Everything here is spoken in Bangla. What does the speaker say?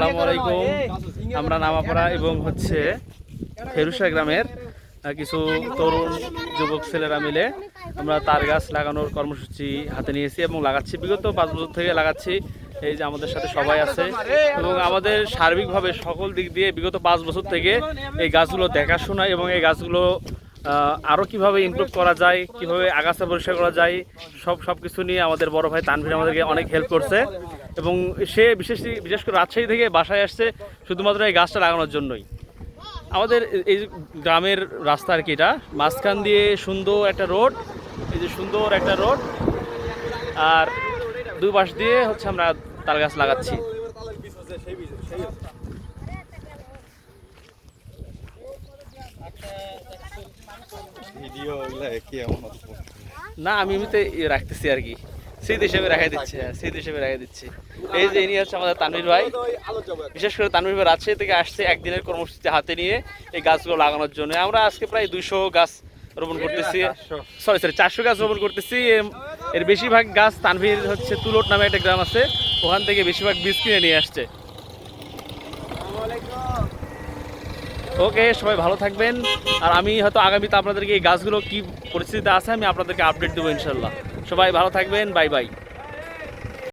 আসসালামু আলাইকুম। আমরা নামাপাড়া এবং হচ্ছে ফেরুসা গ্রামের কিছু তরুণ যুবক ছেলেরা মিলে আমরা তার গাছ লাগানোর কর্মসূচি হাতে নিয়েছি এবং লাগাচ্ছি। বিগত পাঁচ বছর থেকে লাগাচ্ছি। এই যে আমাদের সাথে সবাই আছে। এবং আমাদের সার্বিকভাবে সকল দিক দিয়ে বিগত পাঁচ বছর থেকে এই গাছগুলো দেখাশোনা এবং এই গাছগুলো আহ, আরও কীভাবে ইমপ্রুভ করা যায় কীভাবে আগাছা পরিষ্কার করা যায় সব সব কিছু নিয়ে আমাদের বড় ভাই তানভীর আমাদেরকে অনেক হেল্প করছে। এবং সে বিশেষ বিশেষ করে রাজশাহী থেকে বাসায় আসছে শুধুমাত্র এই গাছটা লাগানোর জন্যই। আমাদের এই গ্রামের রাস্তা আর কি এটা। মাঝখান দিয়ে সুন্দর একটা রোড এই যে সুন্দর একটা রোড। আর দুই পাশ দিয়ে হচ্ছে আমরা তাল গাছ লাগাচ্ছি। ভিডিও কি এমন না আমি এমনিতে রাখতেছি আর কি। স্মৃতি হিসেবে রেখে দিচ্ছি হ্যাঁ স্মৃতি হিসেবে রেখে দিচ্ছি। এই যে ইনি হচ্ছে আমাদের তানভীর ভাই। বিশেষ করে তানভীর ভাই রাজশাহী থেকে আসছে একদিনের কর্মসূচি হাতে নিয়ে এই গাছগুলো লাগানোর জন্য। আমরা আজকে প্রায় দুইশো গাছ রোপণ করতেছি। সরি সরি চারশো গাছ রোপণ করতেছি। এর বেশিরভাগ গাছ তানভীর হচ্ছে তুলট নামে একটা গ্রাম আছে। ওখান থেকে বেশিরভাগ বীজ কিনে নিয়ে আসছে। ওকে, সবাই ভালো থাকবেন। আর আমি হয়তো আগামীতে আপনাদেরকে এই গাছগুলো কি পরিস্থিতিতে আছে আমি আপনাদেরকে আপডেট দেবো ইনশাল্লাহ। সবাই ভালো থাকবেন, বাই বাই।